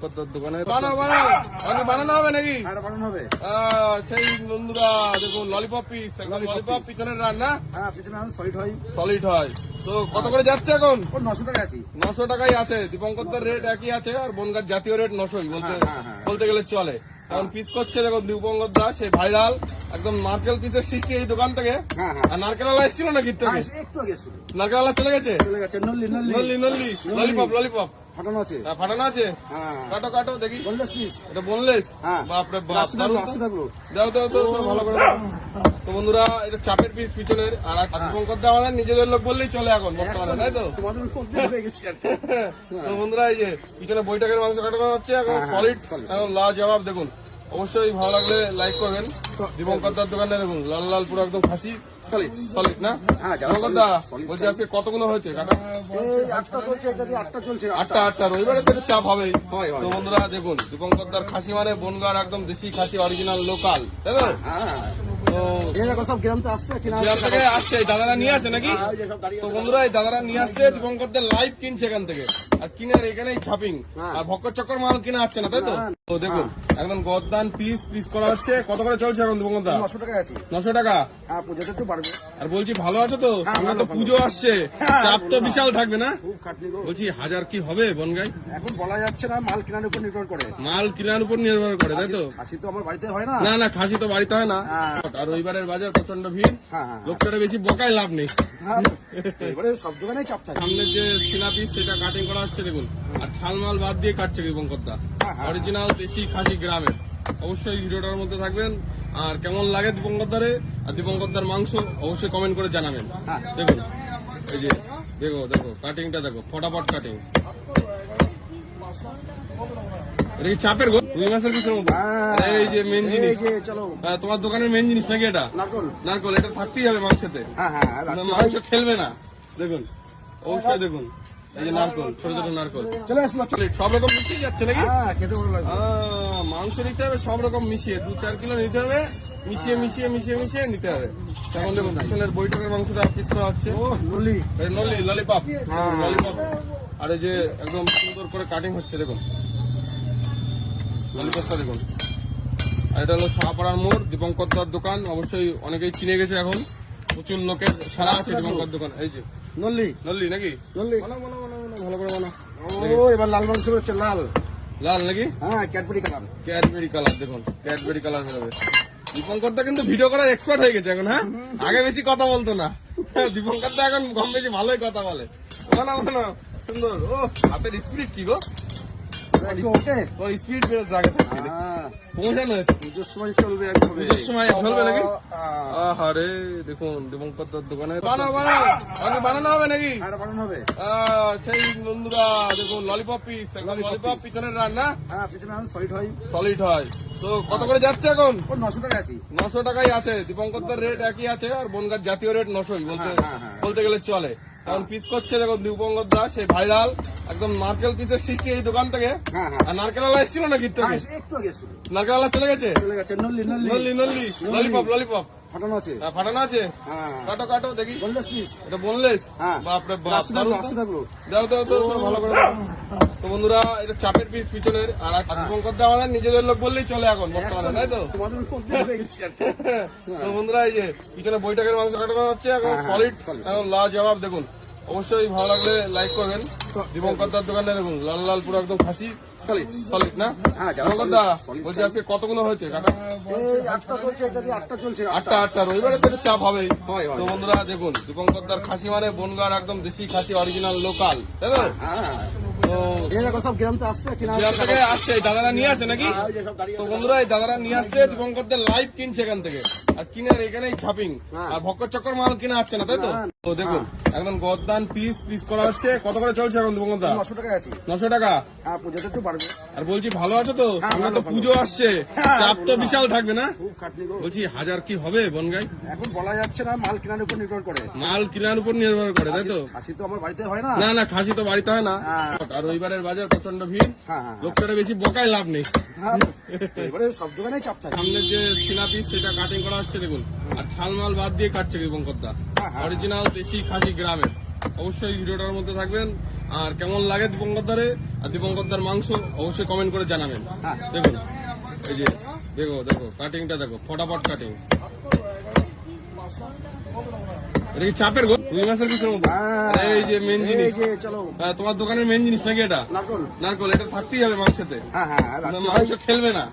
কত্তার দোকানে বানাও বানাও। আগে বানানো হবে নাকি? বানানো হবে। সেই বন্ধুরা দেখুন ললিপপ পিস ললিপপ পিছনের রান্না। হ্যাঁ পিছনে সলিড হয়। সলিড হয়। তো কত করে যাচ্ছে এখন? নশো টাকা আছি। নশো টাকাই আছে। দীপঙ্করদের রেট একই আছে আর বনগার জাতীয় রেট নশোই বলতে হ্যাঁ, হ্যাঁ, হ্যাঁ। বলতে গেলে চলে। এখন পিস করছে দেখুন দীপঙ্কর দা সেই ভাইরাল একদম নারকেল পিসের সৃষ্টি এই দোকান থেকে। হ্যাঁ হ্যাঁ। আর নারকেল আলা এসেছিল না গিট থেকে? হ্যাঁ, একটু আগে শুরু নারকেল আলা চলে গেছে? চলে গেছে নল্লি নল্লি। নল্লি ললিপপ ললিপপ ফাটানো আছে? হ্যাঁ, ফাটানো আছে? হ্যাঁ। কাটো কাটো দেখি। বললেস পিস এটা বনলেস হ্যাঁ। বাপরে বাপ। দাও দাও দাও ভালো করে তো বন্ধুরা এটা চাপের পিস পিছনের আর দীপঙ্কর দা আমাদের নিজেদের লোক বললেই চলে এখন বর্তমানে তাই তো? তোমাদের মধ্যে হয়ে গেছি তো বন্ধুরা এই যে পিছনে বৈঠকের মাংস কাটানো হচ্ছে এখন সলিড এখন লা জবাব দেখুন। অবশ্যই ভালো লাগলে লাইক করবেন। দীপঙ্কর দার দোকানে দেখুন লাল লাল পুরো একদম খাসি। সলিড সলিড না? হ্যাঁ, বলছি আজকে কতগুলো হয়েছে? কাটা আটটা চলছে এটা আটটা চলছে। আটটা আটটা রবিবারে তো চাপ হবে হয়, হয়। তো বন্ধুরা দেখুন দীপঙ্কর দার খাসি মানে বনগার একদম দেশি খাসি অরিজিনাল লোকাল তাই তো? হ্যাঁ দেখো সব গ্রাম আসছে গ্রাম থেকে আসছে দাদারা নিয়ে আসে নাকি? হ্যাঁ, ওই যে সব দাঁড়িয়ে তো বন্ধুরা এই দাদারা নিয়ে আসছে দীপঙ্করদের লাইভ কিনছে এখান থেকে। আর কিনে আর ছাপিং হ্যাঁ। আর ভক্কর চক্কর মাল কিনা হচ্ছে না তাই তো? তো দেখুন একদম গদ্দান পিস পিস করা হচ্ছে। কত করে চলছে এখন দীপঙ্কর নশো টাকা আছি। নশো টাকা? হ্যাঁ পুজোতে একটু বাড়বে। আর বলছি ভালো আছো তো? হ্যাঁ, সামনে তো পুজো আসছে। হ্যাঁ, চাপ তো বিশাল থাকবে না? বলছি হাজার কি হবে বনগাই? এখন বলা যাচ্ছে না মাল কেনার উপর নির্ভর করে। মাল কেনার উপর নির্ভর করে তাই তো? খাসি তো আমার বাড়িতে হয় না। না না খাসি তো বাড়িতে হয় না। হ্যাঁ। আর রবিবারের বাজার প্রচণ্ড ভিড়। হ্যাঁ হ্যাঁ লোকটারে বেশি বকায় লাভ নেই। হ্যাঁ। এবারে সব দোকানেই চাপ থাকে। সামনে যে সিনা পিস সেটা কাটিং করা হচ্ছে দেখুন। আর ছাল মাল বাদ দিয়ে কাটছে হ্যাঁ, হ্যাঁ। অরিজিনাল দেশি খাসি গ্রামের। অবশ্যই ভিডিওটার মধ্যে থাকবেন। আর কেমন লাগে দীপঙ্করদারে আর দীপঙ্করদার মাংস অবশ্যই কমেন্ট করে জানাবেন। হ্যাঁ। দেখুন এই যে দেখো দেখো কাটিংটা দেখো ফটাফট কাটিং এটা কি চাপের রুই মাছের পিসের মতো হ্যাঁ। এই যে মেন জিনিস। তোমার দোকানের মেন জিনিস নাকি এটা? নারকল। নারকল এটা থাকতেই হবে মাংসতে। হ্যাঁ হ্যাঁ মাংস। খেলবে না। দেখুন অবশ্যই দেখুন। এই যে নারকল ছোট ছোট নারকল। চলে আসলো সব রকম মিশিয়ে যাচ্ছে নাকি? খেতে ভালো লাগবে মাংস নিতে হবে সব রকম মিশিয়ে। দু চার কিলো নিতে হবে মিশিয়ে মিশিয়ে মিশিয়ে মিশিয়ে নিতে হবে। এখন দেখুন পিছনের বৈঠকের মাংসটা পিস করা হচ্ছে নলি। ললিপপ। ললিপপ। আর এই যে একদম সুন্দর করে কাটিং হচ্ছে দেখুন। দেখুন আর এটা হলো শাহপাড়ার মোড় দীপঙ্কর দার দোকান। অবশ্যই অনেকেই চিনে গেছে এখন। প্রচুর লোকের সারা আছে দীপঙ্কর দোকান। এই যে। নল্লি। নল্লি নাকি? নল্লি। ভালো করে বানাও। ও এবার লাল মাংস হচ্ছে লাল। লাল নাকি? হ্যাঁ ক্যাডবেরি কালার ক্যাডবেরি কালার দেখুন। ক্যাডবেরি কালার বেরোবে দীপঙ্কর দা কিন্তু ভিডিও করার এক্সপার্ট হয়ে গেছে এখন হ্যাঁ? আগে বেশি কথা বলতো না। দীপঙ্কর দা এখন কম বেশি ভালোই কথা বলে। সুন্দর। ও হাতের স্পিড কি গো? স্পিড বেরোচ্ছে আগে থেকে হ্যাঁ। পৌঁছানো পুজোর সময় চলবে পুজোর সময় চলবে নাকি? আহারে দেখুন দীপঙ্কর দোকানে। বানাও বানাও। আগে বানানো হবে নাকি? বানানো হবে। সেই বন্ধুরা দেখুন ললিপপ পিস ললিপপ পিছনের রান্না হ্যাঁ সলিড হয়। সলিড হয়। তো কত করে যাচ্ছে এখন? নশো টাকা আছি। নশো টাকাই আছে। দীপঙ্করদের রেট একই আছে আর বনগার জাতীয় রেট নশোই বলতে হ্যাঁ, হ্যাঁ, হ্যাঁ। বলতে গেলে চলে। এখন পিস করছে দেখো দীপঙ্কর দাস সেই ভাইরাল একদম নারকেল পিসের সৃষ্টি এই দোকান থেকে হ্যাঁ হ্যাঁ। আর নারকেল আলা এসেছিল না গিট থেকে নারকেল আলা চলে গেছে? চলে গেছে নল্লি নল্লি। নল্লি নল্লি। ললিপপ ললিপপ ফাটানো আছে? হ্যাঁ, ফাটানো আছে? হ্যাঁ। কাটো কাটো দেখি। বললেস পিস এটা হ্যাঁ। বাপরে বাপ দাও দাও দাও ভালো করে। তো বন্ধুরা এটা চাপের পিস পিছনের। আর দীপঙ্কর দা আমাদের নিজেদের লোক বললেই চলে এখন বর্তমানে তাই তো? বন্ধুরা এই যে পিছনে বৈঠকের মাংস কাটানো হচ্ছে এখন সলিড এখন লা জবাব দেখুন। অবশ্যই ভালো লাগলে লাইক করবেন। দীপঙ্কর দার দোকানে দেখুন লাল লাল পুরো একদম খাসি। সলিড সলিড না? হ্যাঁ, দা বলছি আজকে কতগুলো হয়েছে কাটা আটটা চলছে আটটা আটটা। আটটা রবিবারে তো চাপ হবেই। হয়, হয়। তো বন্ধুরা দেখুন দীপঙ্কর দার খাসি মানে বনগার একদম দেশি খাসি অরিজিনাল লোকাল তাই তো? হ্যাঁ। দাদারা নিয়ে আসে নাকি? হ্যাঁ, তো বন্ধুরা এই দাদারা নিয়ে আসছে দীপঙ্করদের লাইভ কিনছে এখান থেকে। আর কিনে আর এখানেই ছাপিং হ্যাঁ। আর ভক্কর চক্কর মাল কিনা আসছে না তাই তো? তো দেখুন একদম গদ্দান পিস পিস করা হচ্ছে। কত করে চলছে এখন দীপঙ্কর দা? নশো টাকা আছি। নশো টাকা? হ্যাঁ বাড়বে আর বলছি ভালো আছো তো? হ্যাঁ, সামনে তো পুজো আসছে। হ্যাঁ, চাপ তো বিশাল থাকবে না? খুব খাটনি গো। বলছি হাজার কি হবে বনগাই? এখন বলা যাচ্ছে না মাল কেনার উপর নির্ভর করে। মাল কেনার উপর নির্ভর করে তাই তো? খাসি তো আমার বাড়িতে হয় না? না না খাসি তো বাড়িতে হয় না। হ্যাঁ। আর রবিবারের বাজার প্রচণ্ড ভিড়। হ্যাঁ হ্যাঁ। লোকটারে বেশি বকায় লাভ নেই। হ্যাঁ এবারে সব দোকানেই চাপ থাকে। সামনে যে সিনা পিস সেটা কাটিং করা হচ্ছে দেখুন। আর ছাল মাল বাদ দিয়ে কাটছে দীপঙ্কর দা হ্যাঁ, হ্যাঁ। অরিজিনাল দেশি খাসি গ্রামের। অবশ্যই ভিডিওটার মধ্যে থাকবেন। আর কেমন লাগে দীপঙ্করদারে আর দীপঙ্করদার মাংস অবশ্যই কমেন্ট করে জানাবেন। হ্যাঁ। দেখুন এই যে দেখো দেখো কাটিংটা দেখো ফটাফট কাটিং এটা কি চাপের গো রুই মাছের আরে এই যে মেন জিনিস। হ্যাঁ, তোমার দোকানের মেন জিনিস নাকি এটা? নারকল। এটা থাকতেই হবে মাংসতে। হ্যাঁ হ্যাঁ হ্যাঁ, হয়। মাংস খেলবে না।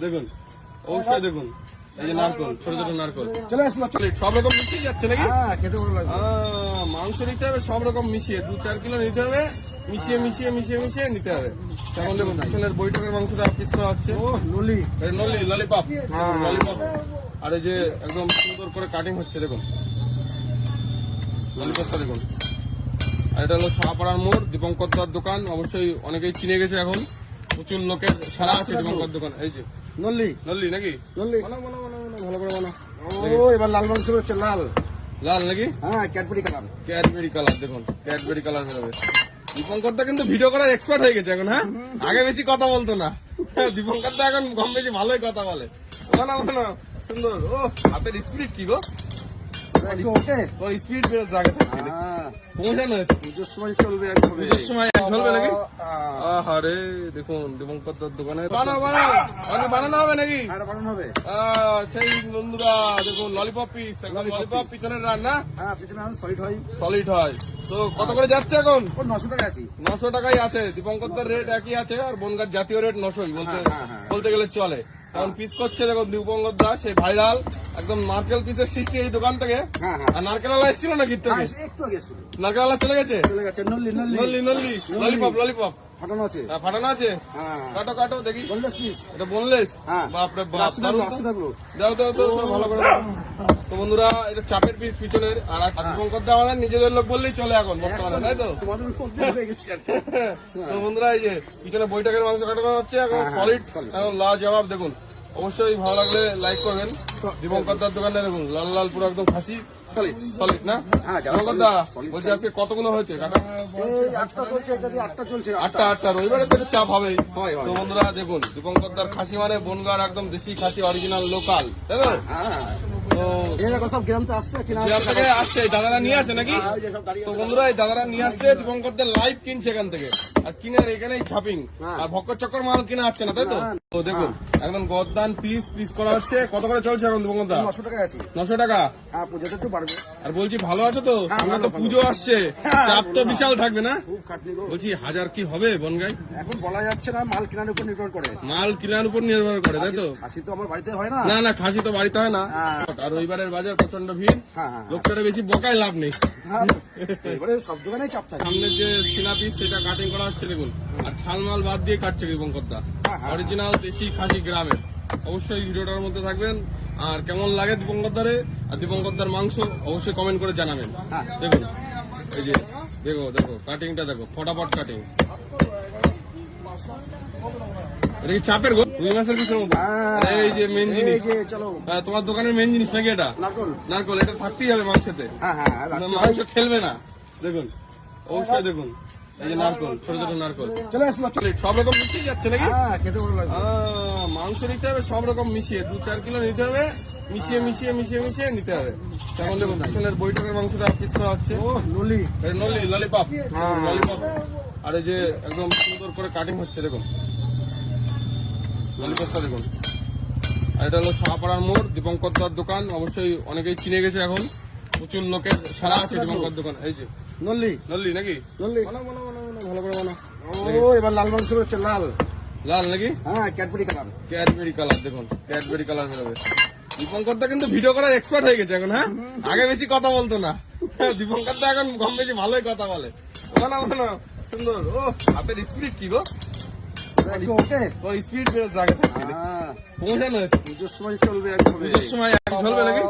দেখুন অবশ্যই দেখুন। এই যে নারকল ছোট ছোট নারকল। চলে আসলো সব রকম মিশিয়ে যাচ্ছে নাকি? হ্যাঁ খেতে ভালো লাগবে। মাংস নিতে হবে সব রকম মিশিয়ে দু চার কিলো নিতে হবে মিশিয়ে মিশিয়ে মিশিয়ে মিশিয়ে নিতে হবে। এখন দেখুন পিছনের বৈঠকের মাংসটা পিস করা হচ্ছে। ও নলি নলি ললিপপ। হ্যাঁ। ললিপপ। আর এই যে একদম সুন্দর করে কাটিং হচ্ছে দেখুন। ললিপপটা দেখুন। আর এটা হলো শাহপাড়ার মোড় দীপঙ্কর দোকান। অবশ্যই অনেকেই চিনে গেছে এখন। প্রচুর লোকের সারা আছে দীপঙ্কর দোকান। এই যে নলি নল্লি নাকি? নলি বানাও বানাও বানাও ভালো করে বানাও। ও এবার লাল মাংস হচ্ছে লাল। লাল নাকি? হ্যাঁ ক্যাডবেরি কালার ক্যাডবেরি কালার দেখুন ক্যাডবেরি কালার হবে দীপঙ্কর দা কিন্তু ভিডিও করার এক্সপার্ট হয়ে গেছে এখন হ্যাঁ? আগে বেশি কথা বলতো না। দীপঙ্কর দা এখন কম বেশি ভালোই কথা বলে। বানাও বানাও সুন্দর। ও হাতের স্পিরিট কি গো? ওকে তোর স্পিরিট বেরোচ্ছে জায়গা হ্যাঁ। পৌঁছানো হয়েছে পুজোর সময় চলবে একভাবে পুজোর সময় এক ঝলবে নাকি? আহ, আহারে দেখুন দীপঙ্কর দার দোকানে। বানাও। বানাও আরে বানানো হবে নাকি? আর বানানো হবে? আহ, সেই বন্ধুরা দেখুন ললিপপ পিস ললিপপ পিছনের রান্না হ্যাঁ পিছনে সলিড হয়। সলিড হয়। তো কত করে যাচ্ছে এখন? নশো টাকা আছি। নশো টাকাই আছে। দীপঙ্করদার রেট একই আছে আর বনগার জাতীয় রেট নশোই বলতে হ্যাঁ, হ্যাঁ, হ্যাঁ। বলতে গেলে চলে। এখন পিস করছে দেখুন দীপঙ্কর দাস সেই ভাইরাল একদম নারকেল পিসের সৃষ্টি এই দোকান থেকে। আর নারকেল এসেছিল না একটু আগে শুরু নারকেল আলা চলে গেছে? চলে গেছে নল্লি নল্লি। নল্লি নল্লি। Lollipop lollipop. ফাটানো আছে। ফাটানো আছে? হ্যাঁ। কাটো কাটো দেখি। বললেস পিস এটা হ্যাঁ। বাপরে বাপ দাও দাও দাও ভালো করে তো বন্ধুরা এটা চাপের পিস পিছনের। আর দীপঙ্কর দা আমাদের নিজেদের লোক বললেই চলে এখন বর্তমানে তাই তো? তোমাদের মধ্যে হয়ে গেছি তো বন্ধুরা এই যে পিছনে বৈঠকের মাংস কাটানো হচ্ছে এখন হ্যাঁ, হ্যাঁ, সলিড। এখন লা জবাব দেখুন। অবশ্যই ভালো লাগলে লাইক করবেন। দীপঙ্কর দার দোকানে দেখুন লাল লাল পুরো একদম খাসি। Solid। সলিড না? হ্যাঁ, দীপঙ্কর দা বলছি আজকে কতগুলো হয়েছে? আটটা আটটা রবিবারে তো চাপ হয়, হয়। তো বন্ধুরা দেখুন দীপঙ্কর দার খাসি মানে বনগার একদম দেশি খাসি অরিজিনাল লোকাল তাই তো? হ্যাঁ তো এই দেখো সব গ্রাম তো আসছে থেকে আসছে দাদারা নিয়ে আসে নাকি? হ্যাঁ, ওই যে সব দাঁড়িয়ে তো বন্ধুরা এই দাদারা নিয়ে আসছে দীপঙ্করদের লাইভ কিনছে এখান থেকে। আর কিনে এখানেই ছাপিং হ্যাঁ। আর ভক্কর চক্কর মাল কিনা হচ্ছে না তাই তো? তো দেখুন একদম গদ্দান পিস পিস করা হচ্ছে। কত করে চলছে এখন দীপঙ্কর নশো টাকা আছি। নশো টাকা? হ্যাঁ পুজোতে একটু বাড়বে। আর বলছি ভালো আছো তো? হ্যাঁ, সামনে তো পুজো আসছে। হ্যাঁ, চাপ তো বিশাল থাকবে না? বলছি হাজার কি হবে বনগাই? এখন বলা যাচ্ছে না মাল কেনার উপর নির্ভর করে। মাল কেনার উপর নির্ভর করে তাই তো? খাসি তো আমার বাড়িতে হয় না। না না খাসি তো বাড়িতে হয় না। হ্যাঁ। আর রবিবারের বাজার প্রচণ্ড ভিড়। হ্যাঁ হ্যাঁ লোকটারে বেশি বকায় লাভ নেই। হ্যাঁ। এবারে সব দোকানেই চাপ থাকে। সামনে যে সিনা পিস সেটা কাটিং করা হচ্ছে দেখুন। আর ছাল মাল বাদ দিয়ে কাটছে দা হ্যাঁ, হ্যাঁ। অরিজিনাল দেশি খাসি গ্রামের। অবশ্যই ভিডিওটার মধ্যে থাকবেন। আর কেমন লাগে দীপঙ্কর দারে আর দীপঙ্কর দার মাংস অবশ্যই কমেন্ট করে জানাবেন। হ্যাঁ। দেখুন এই যে দেখো দেখো কাটিংটা দেখো ফটাফট কাটিং এটা কি চাপের গো রুই মাছের পিছনে মতো হ্যাঁ। আরে এই যে মেন জিনিস। হ্যাঁ, তোমার দোকানের মেন জিনিস নাকি এটা? নারকল। নারকল এটা থাকতেই হবে মাংসতে হ্যাঁ হ্যাঁ রাখতে মাংস খেলবে না। দেখুন। অবশ্যই দেখুন। এই যে নারকল ছোট ছোট নারকল। চলে আসলো। চলে সব রকম মিশিয়ে যাচ্ছে নাকি? হ্যাঁ খেতে ভালো লাগবে। আহ, মাংস নিতে হবে সব রকম মিশিয়ে। দু চার কিলো নিতে হবে মিশিয়ে মিশিয়ে মিশিয়ে মিশিয়ে নিতে হবে। এখন দেখুন পিছনের বৈঠকের মাংসটা পিস করা হচ্ছে। ও নলি ললিপপ হ্যাঁ। ললিপপ আর এই যে একদম সুন্দর করে কাটিং হচ্ছে দেখুন। দেখুন আর এটা হলো মোড় দীপঙ্কর দার দোকান। অবশ্যই অনেকেই চিনে গেছে এখন। প্রচুর লোকের সারা আছে দীপঙ্কর দোকান। এই যে। নলি নল্লি নাকি? নলি বানাও বানাও বানাও বানাও, ভালো করে বানাও। ও এবার লাল মাংস হচ্ছে লাল। লাল নাকি? হ্যাঁ ক্যাডবেরি কালার। ক্যাডবেরি কালার দেখুন। ক্যাডবেরি কালার দীপঙ্কর দা কিন্তু ভিডিও করার এক্সপার্ট হয়ে গেছে এখন হ্যাঁ? আগে বেশি কথা বলতো না। দীপঙ্কর দা এখন কম বেশি ভালোই কথা বলে। সুন্দর। ও হাতের স্পিরিট কি গো? একটু ওকে তোর জায়গা পৌঁছানো পুজোর সময় চলবে পুজোর সময় এক নাকি?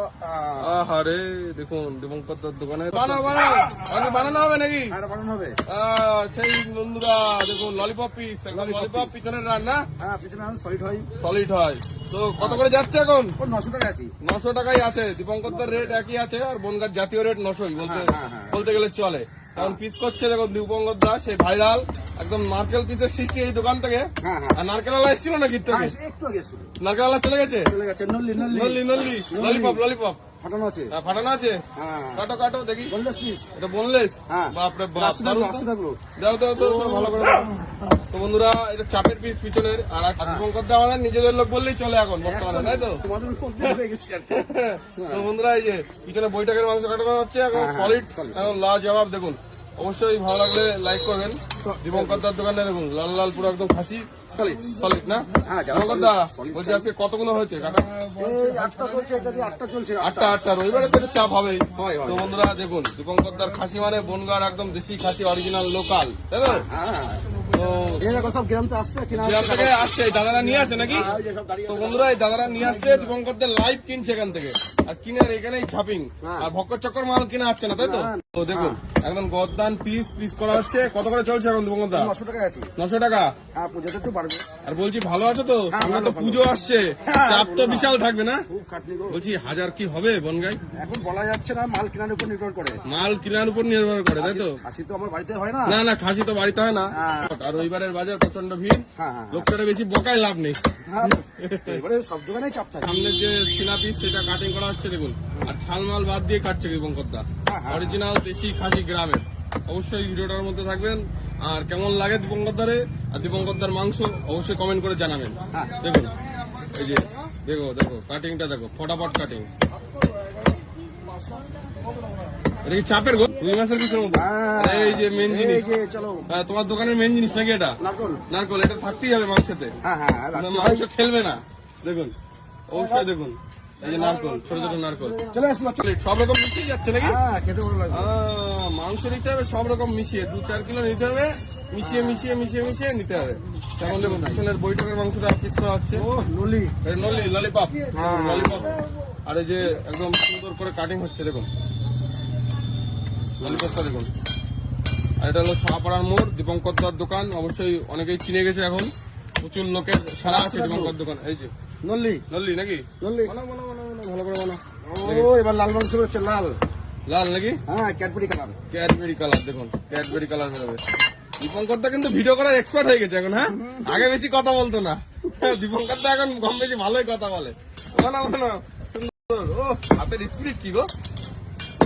আহারে দেখুন দীপঙ্কর দার দোকানে। বানাও বানাও। বানানো হবে নাকি? বানানো হবে? সেই বন্ধুরা দেখুন ললিপপ পিস ললিপপ পিছনের রান্না। হ্যাঁ পিছনে সলিড হয়। সলিড হয়। তো কত করে যাচ্ছে এখন? নশো টাকা আছি। নশো টাকাই আছে। দীপঙ্করদার রেট একই আছে আর বনগার জাতীয় রেট নশোই বলতে হ্যাঁ, হ্যাঁ, হ্যাঁ। বলতে গেলে চলে। এখন পিস করছে দেখুন দীপঙ্কর দাস সেই ভাইরাল একদম নারকেল পিসের সৃষ্টি এই দোকান থেকে হ্যাঁ হ্যাঁ। আর নারকেল আলা এসেছিল না গিট থেকে হ্যাঁ, নারকেল আলা চলে গেছে? চলে গেছে নল্লি নল্লি। নল্লি ললিপপ ললিপপ ফাটানো আছে? হ্যাঁ, ফাটানো আছে। হ্যাঁ। কাটো কাটো দেখি। বললেস পিস এটা বললেস হ্যাঁ। বাপরে বাপ তো। দাও দাও দাও দাও, ভালো করে তো বন্ধুরা এটা চাপের পিস পিছনের। আর দীপঙ্কর দা আমাদের নিজেদের লোক বললেই চলে এখন বর্তমানে তাই তো। তো বন্ধুরা এই যে পিছনে বৈঠকের মাংস কাটানো হচ্ছে এখন সলিড। এখন লা জবাব দেখুন। অবশ্যই ভালো লাগলে লাইক করবেন। দীপঙ্কর দার দোকানে দেখুন লাল লাল পুরো একদম খাসি। Solid। সলিড না? হ্যাঁ, যারা দীপঙ্কর দা solid, solid বলছি আজকে কতগুলো হয়েছে আটটা চলছে এটা আটটা চলছে আটটা। আটটা রবিবারে তো চাপ হবেই। হয়। তো বন্ধুরা দেখুন দীপঙ্কর দার খাসি মানে বনগার একদম দেশি খাসি অরিজিনাল লোকাল তাই তো? হ্যাঁ। সব গ্রাম তো আসছে গ্রাম থেকে আসছে দাদারা নিয়ে আসে নাকি? ওই যে সব দাঁড়িয়ে তো বন্ধুরা এই দাদারা নিয়ে আসছে দীপঙ্করদের লাইভ কিনছে এখান থেকে। আর কিনে আর ছাপিং। আর ভক্কর চক্কর মাল কিনা হচ্ছে না তাই তো? তো দেখুন একদম গদ্দান পিস পিস করা হচ্ছে। কত করে চলছে এখন দীপঙ্কর নশো টাকা আছে। নশো টাকা? হ্যাঁ পুজোতে একটু বাড়বে। আর বলছি ভালো আছো তো? হ্যাঁ, সামনে তো পুজো আসছে। হ্যাঁ, চাপ তো বিশাল থাকবে না? বলছি হাজার কি হবে বনগাই? এখন বলা যাচ্ছে না মাল কেনার উপর নির্ভর করে। মাল কেনার উপর নির্ভর করে তাই তো? খাসি তো আমার বাড়িতে হয় না। না না খাসি তো বাড়িতে হয় না। হ্যাঁ। আর রবিবারের বাজার প্রচণ্ড ভিড়। হ্যাঁ হ্যাঁ লোকটারে বেশি বকায় লাভ নেই। হ্যাঁ, এবারে সব দোকানেই চাপ থাকে। সামনে যে সিনা পিস সেটা কাটিং করা হচ্ছে দেখুন। আর ছালমাল বাদ দিয়ে কাটছে হ্যাঁ, হ্যাঁ। অরিজিনাল দেশি খাসি গ্রামের। অবশ্যই ভিডিওটার মধ্যে থাকবেন। আর কেমন লাগে দীপঙ্করদারে আর দীপঙ্করদার মাংস অবশ্যই কমেন্ট করে জানাবেন। হ্যাঁ। দেখুন এই যে দেখো দেখো কাটিংটা দেখো ফটাফট কাটিং এটা কি চাপের রুই মাছের পিছনের মতো হ্যাঁ। এই যে মেন জিনিস। হ্যাঁ, তোমার দোকানের মেন জিনিস নাকি এটা? নারকল। এটা থাকতেই হবে হ্যাঁ রাখতে মাংস খেলবে না। দেখুন অবশ্যই দেখুন। এই যে নারকল ছোট ছোট নারকল। সব রকম মিশিয়ে যাচ্ছে নাকি? মাংস নিতে হবে সব রকম মিশিয়ে দু চার কিলো নিতে হবে। মিশিয়ে মিশিয়ে মিশিয়ে মিশিয়ে নিতে হবে। যেমন দেখুন পিছনের বৈঠকের মাংসটা পিস করা হচ্ছে। ও নলি নলি ললিপপ। ললিপপ। আর এই যে একদম সুন্দর করে কাটিং হচ্ছে দেখুন। দেখুন আর এটা হলো মোড় দীপঙ্কর দার দোকান। অবশ্যই অনেকেই চিনে গেছে এখন। প্রচুর লোকের সারা আছে দীপঙ্কর দোকান। এই যে। নল্লি। নল্লি নাকি? নল্লি। ভালো করে বানাও ও এবার লাল মাংস হচ্ছে লাল। লাল নাকি? হ্যাঁ ক্যাডবেরি কালার ক্যাডবেরি কালার দেখুন। ক্যাডবেরি কালার হবে দীপঙ্কর দা কিন্তু ভিডিও করার এক্সপার্ট হয়ে গেছে এখন হ্যাঁ? আগে বেশি কথা বলতো না। দীপঙ্কর দা এখন কম বেশি ভালোই কথা বলে। সুন্দর। ও হাতের স্পিড কি গো?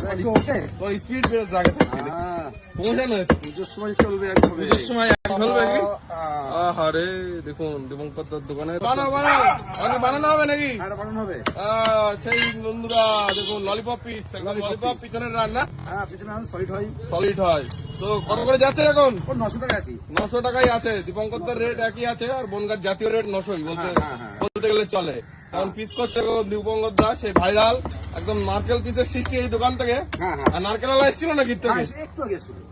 ওকে স্পিড বেড়ে জায়গা থাকছে হ্যাঁ পৌঁছানো পুজোর সময় চলবে একদম পুজোর সময় এক চলবে কি? আহারে দেখুন দীপঙ্কর দোকানে বানাও বানাও। অনেক বানানো হবে নাকি? আর বানানো হবে। সেই বন্ধুরা দেখুন ললিপপ পিস ললিপপ পিছনের রান্না। হ্যাঁ সলিড হয়। সলিড হয়। তো কত করে যাচ্ছে এখন? নশো টাকা আছি। নশো টাকাই আছে। দীপঙ্কর রেট একই আছে আর বনগার জাতীয় রেট নশোই বলতে হ্যাঁ, হ্যাঁ, হ্যাঁ। বলতে গেলে চলে। এখন পিস করছে গো দাস এই ভাইরাল একদম নারকেল পিসের সৃষ্টি এই দোকান থেকে হ্যাঁ হ্যাঁ। আর নারকেল আলা এসেছিল না কীর্তন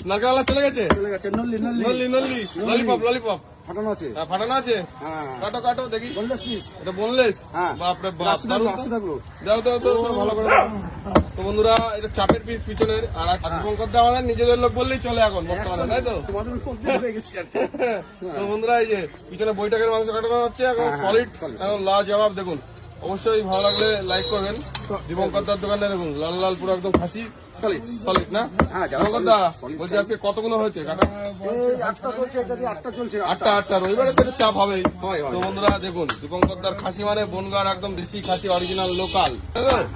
নারকেল আলা চলে গেছে? চলে গেছে নল্লি নল্লি। নল্লি নল্লি। ললিপপ ললিপপ ফাটানো আছে? হ্যাঁ, ফাটানো আছে? হ্যাঁ। কাটো কাটো দেখি। বললেস পিস এটা বনলেস হ্যাঁ। বাপরে বাপ তো। দাও দাও দাও, ভালো করে তো বন্ধুরা এটা চাপের পিস পিছনের আর শঙ্কর দা আমাদের নিজেদের লোক বললেই চলে এখন বর্তমানে তাই তো? হয়ে। তো বন্ধুরা এই যে পিছনে বৈঠকের মাংস কাটানো হচ্ছে এখন হ্যাঁ, সলিড এখন লা জবাব দেখুন। অবশ্যই ভালো লাগলে লাইক করবেন। দীপঙ্কর দার দোকানে দেখুন লাল লাল পুরো একদম খাসি। Solid। সলিড না? হ্যাঁ, দীপঙ্কর দা বলছি আজকে কতগুলো হয়েছে? আটটা আটটা রবিবারে তো চাপ হবেই। হয়, হয়। তো বন্ধুরা দেখুন দীপঙ্কর দার খাসি মানে বনগার একদম দেশি খাসি অরিজিনাল লোকাল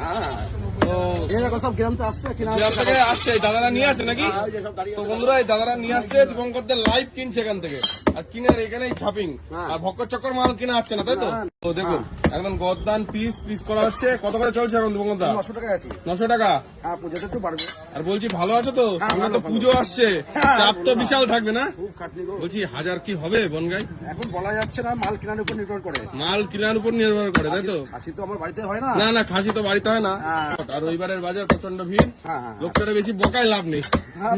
হ্যাঁ তো এই দেখো সব গ্রাম তো আসছে কিনা গ্রাম থেকে আসছে এই দাদারা নিয়ে আসে নাকি? ওই যে সব দাঁড়িয়ে তো বন্ধুরা এই দাদারা নিয়ে আসছে দীপঙ্করদের লাইভ কিনছে এখান থেকে। আর কিনে এখানেই ছাপিং হ্যাঁ। আর ভক্কর চক্কর মাল কিনা আসছে না তাই তো? দেখুন একদম গদ্দান পিস পিস করা হচ্ছে। কত করে চলছে এখন দীপঙ্কর নশো টাকা আছি। নশো টাকা? হ্যাঁ পুজোতে একটু বাড়বে। আর বলছি ভালো আছো তো? হ্যাঁ, তো পুজো আসছে। হ্যাঁ, চাপ তো বিশাল থাকবে না? বলছি হাজার কি হবে বনগাই এখন বলা যাচ্ছে না মাল কেনার উপর নির্ভর করে। মাল কেনার উপর নির্ভর করে তাই তো? খাসি তো আমার বাড়িতে হয় না? না না খাসি তো বাড়িতে হয় না। হ্যাঁ। আর রবিবারের বাজার প্রচণ্ড ভিড়। হ্যাঁ হ্যাঁ লোকটারে বেশি বকায় লাভ নেই। হ্যাঁ,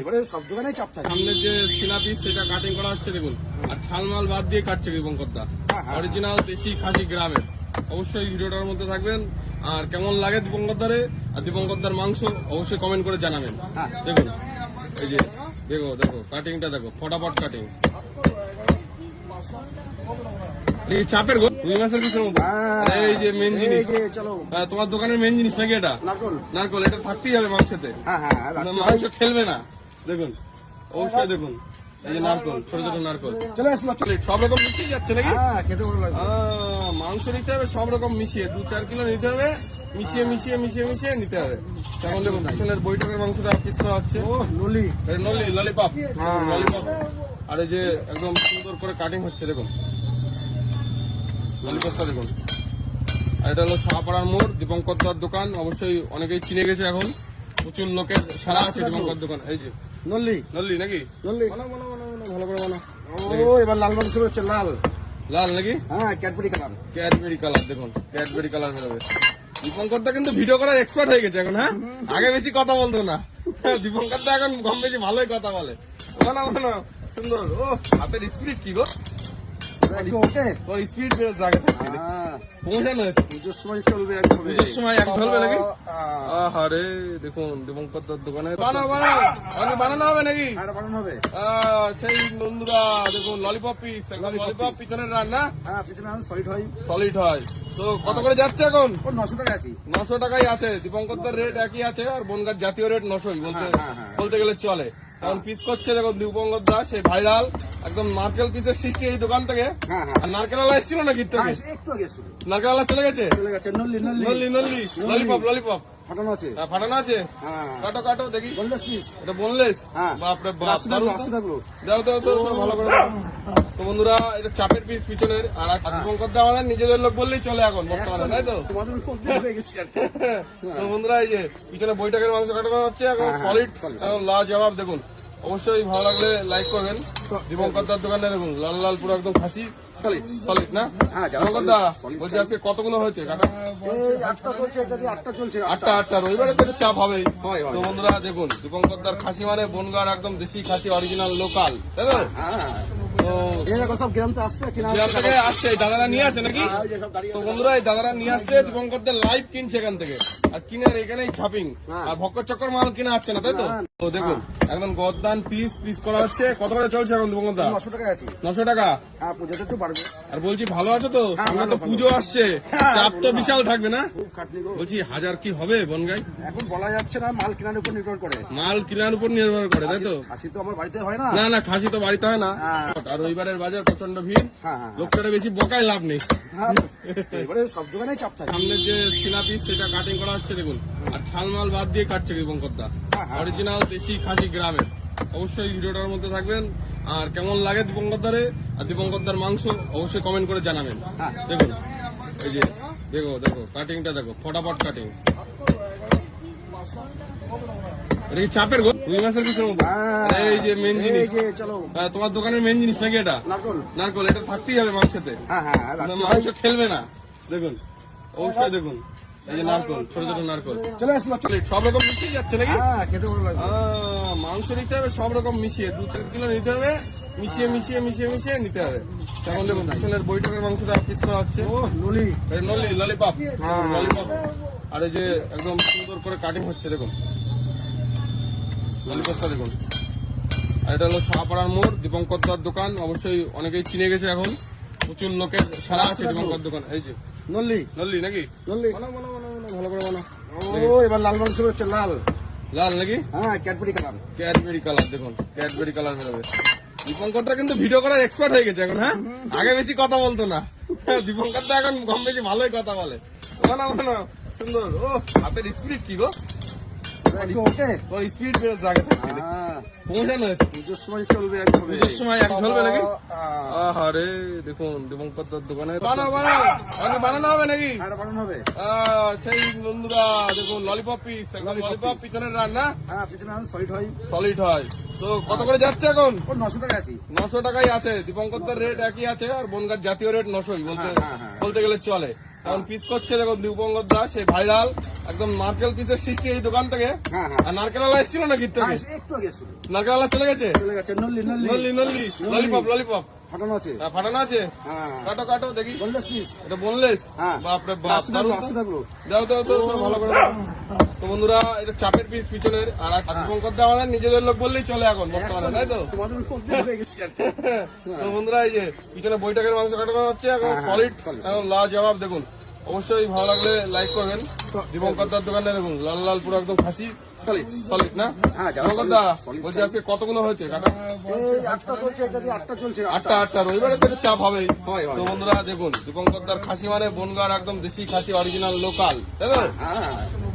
এবারে সব দোকানেই চাপ থাকে। সামনে যে সিনা পিস সেটা কাটিং করা হচ্ছে দেখুন। আর ছালমাল বাদ দিয়ে কাটছে দা হ্যাঁ, হ্যাঁ। অরিজিনাল দেশি খাসি গ্রামের অবশ্যই ভিডিওটার মধ্যে থাকবেন। আর কেমন লাগে দীপঙ্কর দারে আর দীপঙ্কর দার মাংস অবশ্যই কমেন্ট করে জানাবেন। হ্যাঁ। দেখুন এই যে দেখো দেখো কাটিংটা দেখো ফটাফট কাটিং এই চাপের রুই মাছের হ্যাঁ, এই যে মেন জিনিস। এই যে চলো। হ্যাঁ, তোমার দোকানের মেন জিনিস নাকি এটা? নারকল। এটা থাকতেই হবে মাংসতে। হ্যাঁ হ্যাঁ না, রাখতে হয়। মাংস খেলবে না। দেখুন অবশ্যই দেখুন। এই নারকল ছোট ছোট নারকল। চলে আসলো সব রকম মিশিয়ে যাচ্ছে নাকি? হ্যাঁ খেতে ভালো মাংস নিতে হবে সব রকম মিশিয়ে দু চার কিলো নিতে হবে মিশিয়ে মিশিয়ে মিশিয়ে মিশিয়ে নিতে হবে। এখন দেখুন পিছনের বৈঠকের মাংসটা পিস করা হচ্ছে ও নলি নলি ললিপপ। হ্যাঁ। ললিপপ। আর এই যে একদম সুন্দর করে কাটিং হচ্ছে দেখুন। ললিপপটা দেখুন। আর এটা হলো সাহাপাড়ার মোড় দীপঙ্কর দোকান। অবশ্যই অনেকেই চিনে গেছে এখন। প্রচুর লোকের সারা আছে দীপঙ্কর দোকান এই যে। নল্লি। নল্লি নাকি? নল্লি। বানাও বানাও বানাও বানাও, ভালো করে বানাও ও এবার লাল মাংস হচ্ছে লাল। লাল নাকি? হ্যাঁ ক্যাডবেরি কালার ক্যাডবেরি কালার দেখুন ক্যাডবেরি কালার বেরোবে দীপঙ্কর দা কিন্তু ভিডিও করার এক্সপার্ট হয়ে গেছে এখন হ্যাঁ? আগে বেশি কথা বলতো না। দীপঙ্কর দা এখন কম বেশি ভালোই কথা বলে। বানাও বানাও সুন্দর। ও হাতের স্পিরিট কি গো? ওকে তোর স্পিরিট বেরোচ্ছে আগে হ্যাঁ। পৌঁছানো হয়েছে পুজোর সময় চলবে একদম পুজোর সময় এক ঢলবে নাকি? আহারে দেখুন দীপঙ্কর দার দোকানে। বানাও বানাও। আমি বানানো হবে নাকি? আর বানানো হবে। সেই বন্ধুরা দেখুন ললিপপ পিস ললিপপ পিছনের রান্না। হ্যাঁ পিছনে সলিড হয়। সলিড হয়। তো কত করে যাচ্ছে এখন? নশো টাকা আছি। নশো টাকাই আছে। দীপঙ্করদার রেট একই আছে আর বনগার জাতীয় রেট নশোই বলতে হ্যাঁ, হ্যাঁ, হ্যাঁ। বলতে গেলে চলে। এখন পিস করছে দেখুন দীপঙ্কর দাস সেই ভাইরাল একদম নারকেল পিসের সৃষ্টি এই দোকান থেকে। আর নারকেল এসেছিল না গিট হ্যাঁ, একটু আগে নারকেল চলে গেছে? চলে গেছে নল্লি নল্লি। নল্লি ললিপপ ললিপপ। ফাটানো আছে? হ্যাঁ, ফাটানো আছে। হ্যাঁ। কাটো কাটো দেখি। বললেস পিস এটা বললেস হ্যাঁ। বাপরে বাপ। দাও দাও দাও ভালো করে তো বন্ধুরা এটা চাপের পিস পিছনের। আর দা আমাদের নিজেদের লোক বললেই চলে এখন বর্তমানে তাই তো? হয়ে। তো বন্ধুরা এই যে পিছনে বৈঠকের মাংস কাটানো হচ্ছে এখন হ্যাঁ, হ্যাঁ, সলিড। লা জবাব দেখুন। অবশ্যই ভালো লাগলে লাইক করবেন। দীপঙ্কর দার দোকানে দেখুন লাল লাল পুরো একদম খাসি। সলিড সলিড না? হ্যাঁ, বলছি আজকে কতগুলো হয়েছে আটটা রবিবারে তো চাপ হবেই। হয়, হয়। তো বন্ধুরা দেখুন দীপঙ্কর দার খাসি মানে বনগার একদম দেশি খাসি অরিজিনাল লোকাল তাই তো? হ্যাঁ তো এই দেখো সব গ্রাম তো আসছে কিনা গ্রাম থেকে আসছে এই দাদারা নিয়ে আসে নাকি? ওই যে সব দাঁড়িয়ে তো বন্ধুরা এই দাদারা নিয়ে আসছে দীপঙ্করদের লাইভ কিনছে এখান থেকে। আর কিনে এখানেই ছাপিং। হ্যাঁ। আর ভক্কর চক্কর মাল কিনা হচ্ছে না তাই তো? তো দেখুন একদম গদ্দান পিস পিস করা হচ্ছে। কত করে চলছে এখন দীপঙ্কর নশো টাকা আছি। নশো টাকা? হ্যাঁ একটু বাড়বে। আর বলছি ভালো আছো তো? সামনে তো পুজো আসছে। চাপ তো বিশাল থাকবে না? বলছি হাজার কি হবে বনগাই? এখন বলা যাচ্ছে না মাল কেনার উপর নির্ভর করে। মাল কেনার উপর নির্ভর করে তাই তো? খাসি তো আমার বাড়িতে হয় না। না না খাসি তো বাড়িতে হয় না। হ্যাঁ। আর রবিবারের বাজার প্রচণ্ড ভিড়। হ্যাঁ হ্যাঁ লোকটারে বেশি বকায় লাভ নেই। হ্যাঁ এবারে সব দোকানেই চাপ থাকে। সামনের যে সিনা পিস সেটা কাটিং করা হচ্ছে দেখুন। আর ছাল মাল বাদ দিয়ে কাটছে হ্যাঁ, হ্যাঁ। অরিজিনাল দেশি খাসি গ্রামের। অবশ্যই ভিডিওটার মধ্যে থাকবেন। আর কেমন লাগে দীপঙ্করদারে আর দীপঙ্করদার মাংস অবশ্যই কমেন্ট করে জানাবেন। হ্যাঁ। দেখুন এই যে দেখো দেখো কাটিংটা দেখো ফটাফট কাটিং চাপের গো রুই মাছের হ্যাঁ। এই যে মেন জিনিস। হ্যাঁ, তোমার দোকানের মেন জিনিস নাকি এটা? নারকল। এটা থাকতেই হবে মাংসতে হ্যাঁ হ্যাঁ। মাংস খেলবে না। দেখুন অবশ্যই দেখুন। এই যে নারকল ছোট ছোট নারকল। চলে আসলো। সব রকম মিশিয়ে যাচ্ছে নাকি? খেতে ভালো লাগে মাংস নিতে হবে সব রকম মিশিয়ে দু চার কিলো নিতে হবে মিশিয়ে মিশিয়ে মিশিয়ে মিশিয়ে নিতে হবে। এখন দেখুন পিছনের বৈঠকের মাংসটা পিস করা হচ্ছে। নলি নলি ললিপপ। ললিপপ। আর এই যে একদম সুন্দর করে কাটিং হচ্ছে দেখুন। ললিপপটা দেখুন। আর এটা হলো সাহাপাড়ার মোড় দীপঙ্কর দার দোকান। অবশ্যই অনেকেই চিনে গেছে এখন। প্রচুর লোকের সারা আছে দীপঙ্কর দোকান। এই যে। নল্লি। নল্লি নাকি? নল্লি। ভালো করে বানাও। ও এবার লাল মাংস হচ্ছে লাল। লাল নাকি? হ্যাঁ ক্যাডবেরি কালার। ক্যাডবেরি কালার দেখুন। ক্যাডবেরি কালার বেরোবে। দীপঙ্করটা কিন্তু ভিডিও করার এক্সপার্ট হয়ে গেছে এখন হ্যাঁ? আগে বেশি কথা বলতো না। দীপঙ্কর দীপঙ্করটা এখন কম বেশি ভালোই কথা বলে। সুন্দর। ও হাতের স্পিরিট কি গো? তোর স্পিরিট বেরোচ্ছে আগে থেকে পৌঁছানো পুজোর সময় চলবে পুজোর সময় এক ঝলবে নাকি। দেখুন দীপঙ্কর দার দোকানে বানাও বানাও এখন বানানো হবে নাকি বানানো হবে সেই বন্ধুরা দেখুন ললিপপ পিস ললিপপ পিছনের রান্না হ্যাঁ পিছনে সলিড হয়। সলিড হয়। তো কত করে যাচ্ছে এখন? নশো টাকা আছি। নশো টাকাই আছে। দীপঙ্করদার রেট একই আছে আর বনগার জাতীয় রেট নশোই বলতে হ্যাঁ, হ্যাঁ, হ্যাঁ। বলতে গেলে চলে। এখন পিস করছে দেখো দীপঙ্গ দাস সেই ভাইরাল একদম নারকেল পিসের সৃষ্টি এই দোকান থেকে। হ্যাঁ হ্যাঁ। আর নারকেল আলা এসেছিল না গিট থেকে নারকেল আলা চলে গেছে? চলে গেছে নল্লি নল্লি। নল্লি ললিপপ ললিপপ ফাটানো আছে? হ্যাঁ, ফাটানো আছে? হ্যাঁ। কাটো কাটো দেখি। বললেস পিস এটা বললেস হ্যাঁ। বাপরে বাপ দাও দাও দাও ভালো করে তো বন্ধুরা এটা চাপের পিস পিছনের আর দীপঙ্কর দা আমাদের নিজেদের লোক বললেই চলে এখন বর্তমানে তাই তো। তো বন্ধুরা এই যে পিছনে বৈঠকের মাংস কাটানো হচ্ছে এখন সলিড solid। এখন লা জবাব দেখুন। অবশ্যই ভালো লাগলে লাইক করবেন। দীপঙ্কর দার দোকানে দেখুন লাল লাল পুরো একদম খাসি। সলিড সলিড না? হ্যাঁ, বলছি আজকে কতগুলো হয়েছে? আটটা চলছে আটটা চলছে। আটটা আটটা রবিবারে তো চাপ হবে হয়, হয়। তো বন্ধুরা দেখুন দীপঙ্কর দার খাসি মানে বনগার একদম দেশি খাসি অরিজিনাল লোকাল তাই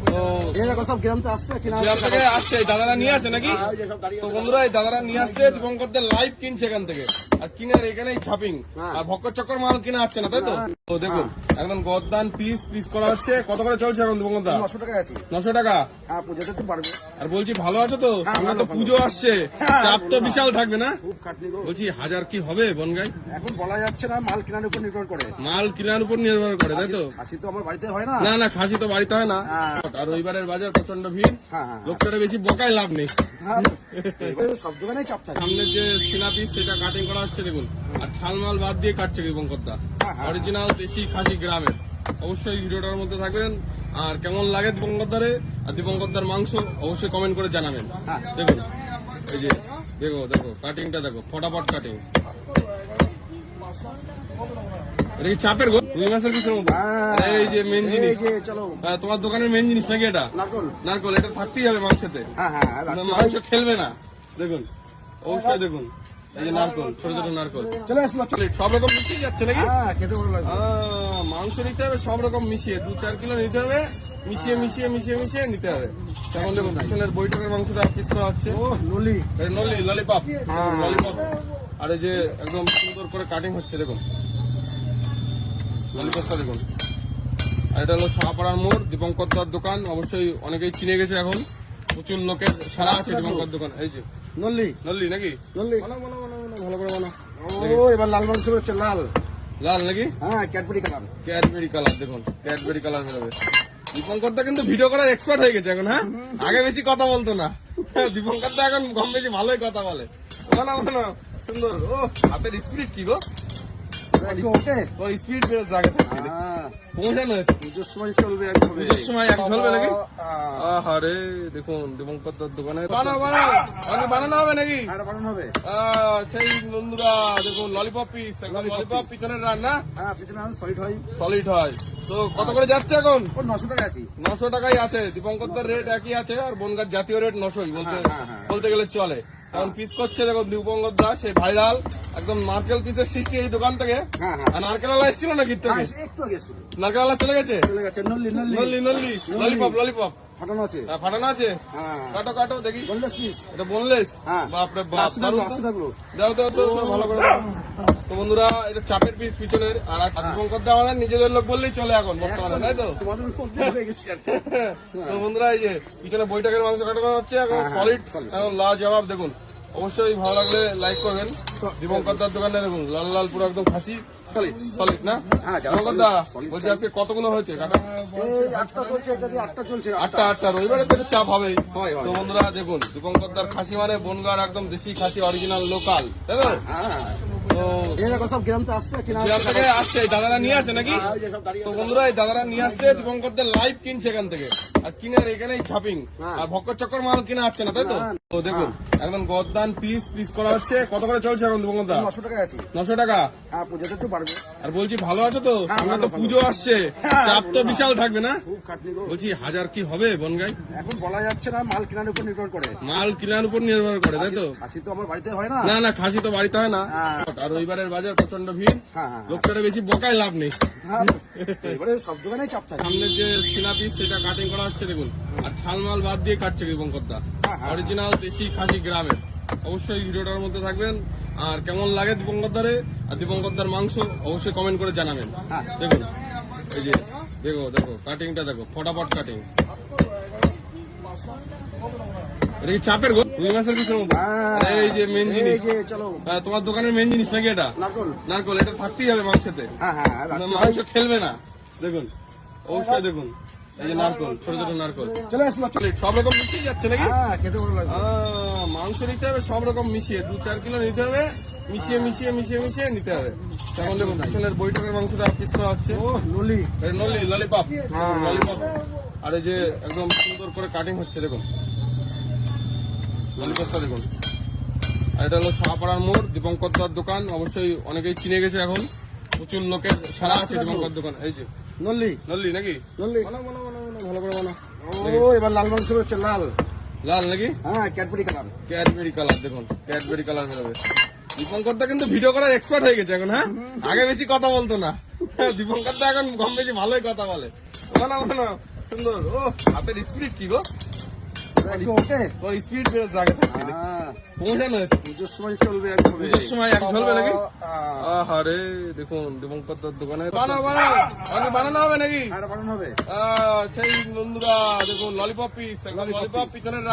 তো তো এই দেখো সব গ্রাম তো আসছে গ্রাম থেকে আসছে দাদারা নিয়ে আসে নাকি? ওই যে সব দাঁড়িয়ে তো বন্ধুরা এই দাদারা নিয়ে আসছে দীপঙ্করদের লাইভ কিনছে এখান থেকে। আর কিনে এখানেই ছাপিং। আর ভক্কর চক্কর মাল কিনা হচ্ছে না তাই তো? তো দেখুন একদম গদ্দান পিস পিস করা হচ্ছে। কত করে চলছে এখন দীপঙ্কর নশো টাকা আছে। নশো টাকা? পুজোতে তো পারবে আর বলছি ভালো আছো তো? হ্যাঁ, সামনে তো পুজো আসছে। হ্যাঁ, চাপ তো বিশাল থাকবে না? বলছি হাজার কি হবে বনগাই? এখন বলা যাচ্ছে না মাল কেনার উপর নির্ভর করে। মাল কেনার উপর নির্ভর করে তাই তো? খাসি তো আমার বাড়িতে হয় না। না না খাসি তো বাড়িতে হয় না। হ্যাঁ। আর রবিবারের বাজার প্রচণ্ড ভিড়। হ্যাঁ হ্যাঁ লোকটারে বেশি বকায় লাভ নেই। হ্যাঁ। সব দোকানেই চাপ থাকে সামনে যে সিনা পিস সেটা কাটিং করা হচ্ছে দেখুন। আর ছালমাল বাদ দিয়ে কাটছে হ্যাঁ, হ্যাঁ। অরিজিনাল দেশি খাসি গ্রামের। অবশ্যই ভিডিওটার মধ্যে থাকবেন। আর কেমন লাগে দীপঙ্করদারে আর দীপঙ্করদার মাংস অবশ্যই কমেন্ট করে জানাবেন। হ্যাঁ। দেখুন এই যে দেখো দেখো কাটিংটা দেখো ফটাফট কাটিং এটা কি চাপের রুই মাছের হ্যাঁ। এই যে মেন জিনিস। এই যে চলো। আহ, তোমার দোকানের মেন জিনিস নাকি এটা? নারকল। এটা থাকতেই হবে মাংসতে। হ্যাঁ হ্যাঁ হ্যাঁ, মাংস খেলবে না। দেখুন অবশ্যই দেখুন। এই যে নারকল ছোট ছোট নারকল। চলে আসলো সব রকম মিশিয়ে যাচ্ছে নাকি? হ্যাঁ খেতে ভালো লাগবে। মাংস নিতে হবে সব রকম মিশিয়ে। দু চার কিলো নিতে হবে মিশিয়ে মিশিয়ে মিশিয়ে মিশিয়ে নিতে হবে। দেখুন পিছনের পিস করা হচ্ছে। ও নলি নলি ললিপপ। হ্যাঁ। ললিপপ। আর এই যে একদম সুন্দর করে কাটিং হচ্ছে দেখুন। দেখুন আর এটা হলো মোড় দীপঙ্কর দার দোকান। অবশ্যই অনেকেই চিনে গেছে এখন। প্রচুর লোকের সারা আছে দীপঙ্কর দোকান। এই যে। নলি নল্লি নাকি? নলি বানাও বানাও বানাও বানাও, ভালো করে বানাও। ও এবার লাল হচ্ছে লাল। লাল নাকি? হ্যাঁ ক্যাডবেরি কালার। ক্যাডবেরি কালার দেখুন। ক্যাডবেরি কালার বেরোবে দীপঙ্কর দা কিন্তু ভিডিও করার এক্সপার্ট হয়ে গেছে এখন হ্যাঁ? আগে বেশি কথা বলতো না। দীপঙ্কর দা এখন কম বেশি ভালোই কথা বলে। সুন্দর। ও হাতের স্পিড কি গো? ওকে ও স্পিড বেরো জায়গা থেকে হ্যাঁ। পৌঁছানো পুজোর সময় চলবে একদম পুজোর সময় এক ঝলবে নাকি? আহারে দেখুন দীপঙ্কর দার দোকানে বানাও বানাও। আগে বানানো হবে নাকি? আর বানানো হবে। সেই বন্ধুরা দেখুন ললিপপ পিস ললিপপ পিছনের রান্না হ্যাঁ পিছনে সলিড হয়। সলিড হয়। তো কত করে যাচ্ছে এখন? নশো টাকা আছি। নশো টাকাই আছে। দীপঙ্কর রেট একই আছে আর বনগার জাতীয় রেট নশোই বলতে হ্যাঁ, হ্যাঁ, হ্যাঁ। বলতে গেলে চলে। এখন পিস করছে দেখো দীপঙ্কর দাস এই ভাইরাল একদম নারকেল পিসের সৃষ্টি এই দোকান থেকে হ্যাঁ হ্যাঁ। আর নারকেল আলা এসেছিল নাকি হ্যাঁ, নারকেল আলা চলে গেছে? চলে গেছে নল্লি নল্লি। নল্লি নল্লি। ললিপপ ললিপপ ফাটানো আছে? আহ, ফাটানো আছে? হ্যাঁ। কাটো কাটো দেখি। বললেস পিস এটা হ্যাঁ। বাপরে বাপ দাও দাও ভালো করে তো বন্ধুরা এটা চাপের পিস পিছনের আর শঙ্কর দা আমাদের নিজেদের লোক বললেই চলে এখন বর্তমানে তাই তো? হয়ে। তো বন্ধুরা এই যে পিছনে বৈঠকের মাংস কাটানো হচ্ছে এখন হ্যাঁ, হ্যাঁ, সলিড। এখন লাল জবাব দেখুন। অবশ্যই ভালো লাগলে লাইক করবেন। দীপঙ্কর দার দোকানে দেখুন লাল লাল পুরো একদম খাসি। সলিড সলিড না? হ্যাঁ, দীপঙ্কর দা বলছি আজকে কতগুলো হয়েছে? আটটা আটটা চলছে। আটটা আটটা রবিবারে তো চাপ হয়, হয়। তো বন্ধুরা দেখুন দীপঙ্কর দার খাসি মানে বনগার একদম দেশি খাসি অরিজিনাল লোকাল তাই তো? হ্যাঁ দাদারা নিয়ে আসে নাকি? হ্যাঁ, তো বন্ধুরা এই দাদারা নিয়ে আসছে দীপঙ্করদের লাইভ কিনছে এখান থেকে। আর কিনে আর এখানেই ছাপিং হ্যাঁ। আর ভক্কর চক্কর মাল কিনা আসছে না তাই তো? দেখুন একদম গদ্দান পিস পিস করা হচ্ছে। কত করে চলছে এখন দীপঙ্কর নশো টাকা আছি। নশো টাকা? হ্যাঁ পুজোতে তো পারবে আর বলছি ভালো আছো তো? হ্যাঁ, তো পুজো আসছে। হ্যাঁ, চাপ তো বিশাল থাকবে না? বলছি হাজার কি হবে বনগাই এখন বলা যাচ্ছে না মাল কেনার উপর নির্ভর করে। মাল কেনার উপর নির্ভর করে তাই তো? খাসি তো আমার বাড়িতে হয় না? না না খাসি তো বাড়িতে হয় না। হ্যাঁ। আর রবিবারের বাজার প্রচণ্ড ভিড়। হ্যাঁ হ্যাঁ লোকটারে বেশি বকায় লাভ নেই। হ্যাঁ এবারে সব দোকানেই চাপ থাকে। সামনে যে সিনা পিস সেটা কাটিং করা হচ্ছে দেখুন। আর ছালমাল বাদ দিয়ে কাটছে দা হ্যাঁ, হ্যাঁ। অরিজিনাল দেশি খাসি গ্রামের অবশ্যই ভিডিওটার মধ্যে থাকবেন। আর কেমন লাগে দীপঙ্কর দারে আর দীপঙ্কর দার মাংস অবশ্যই কমেন্ট করে জানাবেন। হ্যাঁ। দেখুন এই যে দেখো দেখো কাটিংটা দেখো ফটাফট কাটিং এটা কি চাপের গো রুই মাছের কিছুর মতো? হ্যাঁ। এই যে মেন জিনিস। এই যে চলো। আহ, তোমার দোকানের মেন জিনিস নাকি এটা? নারকল। এটা থাকতেই হবে মাংসতে। হ্যাঁ হ্যাঁ হয়। মাংস খেলবে না। দেখুন অবশ্যই দেখুন। এই যে নারকল ছোট ছোট নারকল। চলে আসলো চলে চলে, সব রকম মিশিয়ে যাচ্ছে নাকি? হ্যাঁ খেতে ভালো লাগবে মাংস নিতে হবে সব রকম মিশিয়ে দু চার কিলো নিতে হবে মিশিয়ে মিশিয়ে মিশিয়ে মিশিয়ে নিতে হবে। যেমন দেখুন পিছনের বৈঠকের মাংসটা পিস করা হচ্ছে। ললিপপ। হ্যাঁ। ললিপপ। আর এই যে একদম সুন্দর করে কাটিং হচ্ছে দেখুন। ললিপপটা দেখুন। আর এটা হলো সাহাপাড়ার মোড় দীপঙ্কর দোকান। অবশ্যই অনেকেই চিনে গেছে এখন। প্রচুর লোকের সারা আছে দীপঙ্কর দোকান। এই যে। নল্লি। নল্লি নাকি? নল্লি। বানাও বানাও বানাও বানাও, ভালো করে বানাও। ও এবার লাল মাংস হচ্ছে লাল। লাল নাকি? হ্যাঁ ক্যাডবেরি কালার ক্যাডবেরি কালার দেখুন ক্যাডবেরি কালার বেরোবে দীপঙ্কর দা কিন্তু ভিডিও করার এক্সপার্ট হয়ে গেছে এখন হ্যাঁ? আগে বেশি কথা বলতো না। দীপঙ্কর দা এখন কম বেশি ভালোই কথা বলে। না না সুন্দর। ও হাতের স্পিড কি গো? ওকে স্পিড থেকে। হ্যাঁ। পৌঁছানো হয়েছে। পুজোর সময় চলবে একদম। পুজোর সময় এক ঝলবে নাকি? আহারে দেখুন দীপঙ্কর দোকানে। বানাও বানাও। অনেক বানানো হবে নাকি? আর বানানো হবে। সেই বন্ধুরা দেখুন ললিপপ পিস ললিপপ পিছনের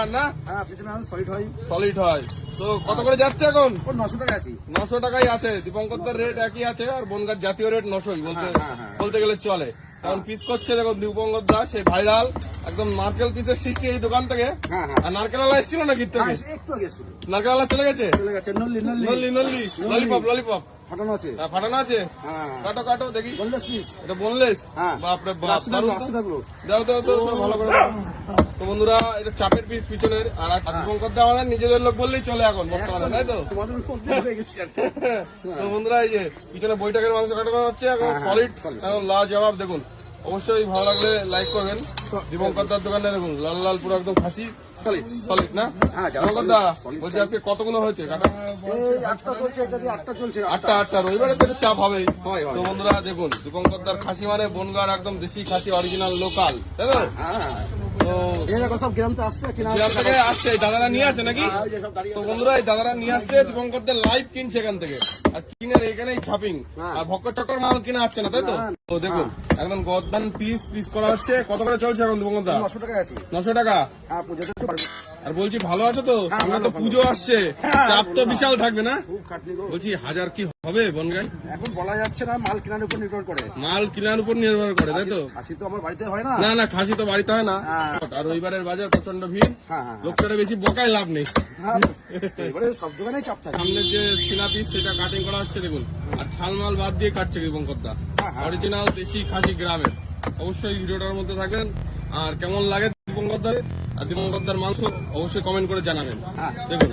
হ্যাঁ সলিড হয়। সলিড হয়। তো কত করে যাচ্ছে এখন? নশো টাকা আছি। নশো টাকাই আছে। দীপঙ্কর রেট একই আছে আর বনগার জাতীয় রেট নশোই বলতে হ্যাঁ, হ্যাঁ, হ্যাঁ। বলতে গেলে চলে। কারণ পিস করছে দেখুন দীপঙ্কর দা সেই ভাইরাল একদম নারকেল পিসের সৃষ্টি এই দোকান থেকে হ্যাঁ হ্যাঁ। আর নারকেল আলা এসেছিল না গিট থেকে নারকেল আলা চলে গেছে? নল্লি নল্লি। ললিপপ ললিপপ ফাটানো আছে। হ্যাঁ, ফাটানো আছে। হ্যাঁ। কাটো কাটো দেখি। পিস এটা বনলেস বাপরে বাপ তো। দাও দাও দাও দাও, ভালো করে তো বন্ধুরা এটা চাপের পিস পিছনের। আর আর দীপঙ্কর দা আমাদের নিজেদের লোক বললেই চলে এখন বর্তমানে তাই তো? বন্ধুরা এই যে পিছনে বৈঠকের মাংস কাটানো হচ্ছে এখন সলিড। এখন লা জবাব দেখুন। অবশ্যই ভালো লাগলে লাইক করবেন। দীপঙ্কর দার দোকানে দেখুন লাল লাল পুরো একদম খাসি। সলিড সলিড না? হ্যাঁ, যারা দীপঙ্কর দা solid, solid বলছি আজকে কতগুলো হয়েছে কাটা আটটা চলছে এটা দিয়ে আটটা চলছে আটটা। আটটা রবিবারে তো চাপ হবেই। হয়, হয়। তো বন্ধুরা দেখুন দীপঙ্কর দার খাসি মানে বনগার একদম দেশি খাসি অরিজিনাল লোকাল তাই তো? হ্যাঁ আসছে আসছে দাদারা নিয়ে আসে নাকি? হ্যাঁ, ওই যে সব দাঁড়িয়ে তো বন্ধুরা এই দাদারা নিয়ে আসছে দীপঙ্করদের লাইভ কিনছে এখান থেকে। আর কিনে এখানেই ছাপিং হ্যাঁ। আর ভক্কর চক্কর মাল কিনা হচ্ছে না তাই তো? তো দেখুন একদম গদ্দান পিস পিস করা হচ্ছে। কত করে চলছে এখন দীপঙ্কর দা? নশো টাকা আছে। নশো টাকা? হ্যাঁ পারবে। আর বলছি ভালো আছো তো? হ্যাঁ, সামনে তো পুজো আসছে। হ্যাঁ, চাপ তো বিশাল থাকবে না? বলছি হাজার কি হবে বনগায়? এখন বলা যাচ্ছে না মাল কেনার উপর নির্ভর করে। মাল কেনার উপর নির্ভর করে তাই তো? খাসি তো আমার বাড়িতে হয় না? না না খাসি তো বাড়িতে হয় না। হ্যাঁ। আর রবিবারের বাজার প্রচণ্ড ভিড়। লোকটারে বেশি বকায় লাভ নেই। এবারে সব দোকানেই চাপ থাকে। সামনে যে সিনা পিস সেটা কাটিং করা হচ্ছে দেখুন। আর ছালমাল বাদ দিয়ে কাটছে দীপঙ্করদা। অরিজিনাল দেশি খাসি গ্রামের। অবশ্যই ভিডিওটার মধ্যে থাকবেন। আর কেমন লাগে দীপঙ্করদার আর দীপঙ্করদার মাংস অবশ্যই কমেন্ট করে জানাবেন। দেখুন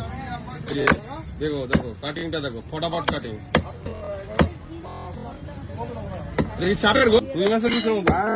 দেখো দেখো কাটিংটা দেখো, ফটাফট কাটিং দেখি চাপের গো মতো হ্যাঁ